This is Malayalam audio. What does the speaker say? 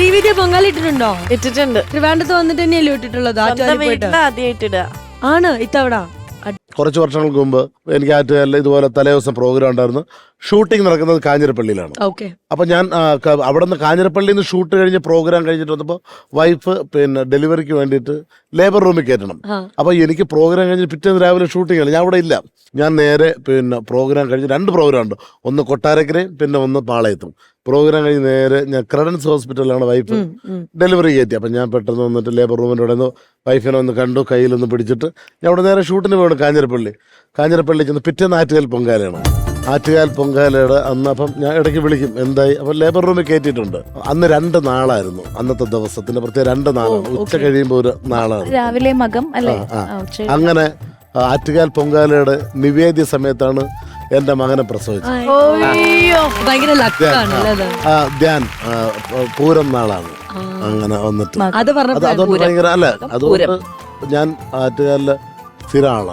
ശ്രീവിദ്യ പൊങ്കാലിട്ടിട്ടുണ്ടോ ഇട്ടിട്ടുണ്ട്? ട്രിവാൻഡത്ത് വന്നിട്ട് തന്നെയല്ലേ ഇട്ടിട്ടുള്ളത്? ആണ് ഇത്തവണ? കുറച്ച് വർഷങ്ങൾക്ക് മുമ്പ് എനിക്ക് ആറ്റുകാലിൽ ഇതുപോലെ തലേദിവസം പ്രോഗ്രാം ഉണ്ടായിരുന്നു. ഷൂട്ടിംഗ് നടക്കുന്നത് കാഞ്ഞിരപ്പള്ളിയിലാണ്. ഓക്കെ. അപ്പൊ ഞാൻ അവിടെ നിന്ന് കാഞ്ഞിരപ്പള്ളിയിൽ നിന്ന് ഷൂട്ട് കഴിഞ്ഞ് പ്രോഗ്രാം കഴിഞ്ഞിട്ട് വന്നപ്പോൾ വൈഫ് പിന്നെ ഡെലിവറിക്ക് വേണ്ടിയിട്ട് ലേബർ റൂമിൽ കയറ്റണം. അപ്പോൾ അപ്പൊ എനിക്ക് പ്രോഗ്രാം കഴിഞ്ഞ് പിറ്റേന്ന് രാവിലെ ഷൂട്ടിംഗ് ആണ്. ഞാൻ അവിടെ ഇല്ല. ഞാൻ നേരെ പിന്നെ പ്രോഗ്രാം കഴിഞ്ഞ് രണ്ട് പ്രോഗ്രാം ഉണ്ട്. ഒന്ന് കൊട്ടാരക്കരയും പിന്നെ ഒന്ന് പാളയത്തും. പ്രോഗ്രാം കഴിഞ്ഞ് നേരെ ഞാൻ ക്രെഡൻസ് ഹോസ്പിറ്റലിലാണ് വൈഫ്. ഡെലിവറി കയറ്റി. അപ്പം ഞാൻ പെട്ടെന്ന് വന്നിട്ട് ലേബർ റൂമിന്റെ അവിടെ നിന്ന് വൈഫിനെ ഒന്ന് കണ്ടു കയ്യിലൊന്ന് പിടിച്ചിട്ട് ഞാൻ അവിടെ നേരെ ഷൂട്ടിന് പോകണം കാഞ്ഞിരപ്പള്ളി. കാഞ്ഞിരപ്പള്ളി ചെന്ന് പിറ്റേന്ന് ആറ്റുകാൽ പൊങ്കാലയാണ്. ആറ്റുകാൽ പൊങ്കാലയുടെ അന്ന് അപ്പം ഞാൻ ഇടയ്ക്ക് വിളിക്കും എന്തായി? അപ്പം ലേബർ റൂമിൽ കയറ്റിയിട്ടുണ്ട് അന്ന് രണ്ട് നാളായിരുന്നു. അന്നത്തെ ദിവസത്തിന്റെ പ്രത്യേക രണ്ട് നാളാണ്. ഉച്ച കഴിയുമ്പോൾ ഒരു നാളാണ്. രാവിലെ മകം അല്ലേ? അങ്ങനെ ആറ്റുകാൽ പൊങ്കാലയുടെ നിവേദ്യ സമയത്താണ് എന്റെ മകനെ പ്രസവിച്ചത്. ഭയങ്കര ലക്കാണ് അല്ലേ അത്? ആ ധ്യാൻ. ആ, പൂരം നാളാണ്. അങ്ങനെ വന്നിട്ട്. അത് അത് പറഞ്ഞപ്പോ അതുകൊണ്ട് ഭയങ്കര അല്ല അതുകൊണ്ട് ഞാൻ ആറ്റുകാലിലെ സ്ഥിര ആളാണ്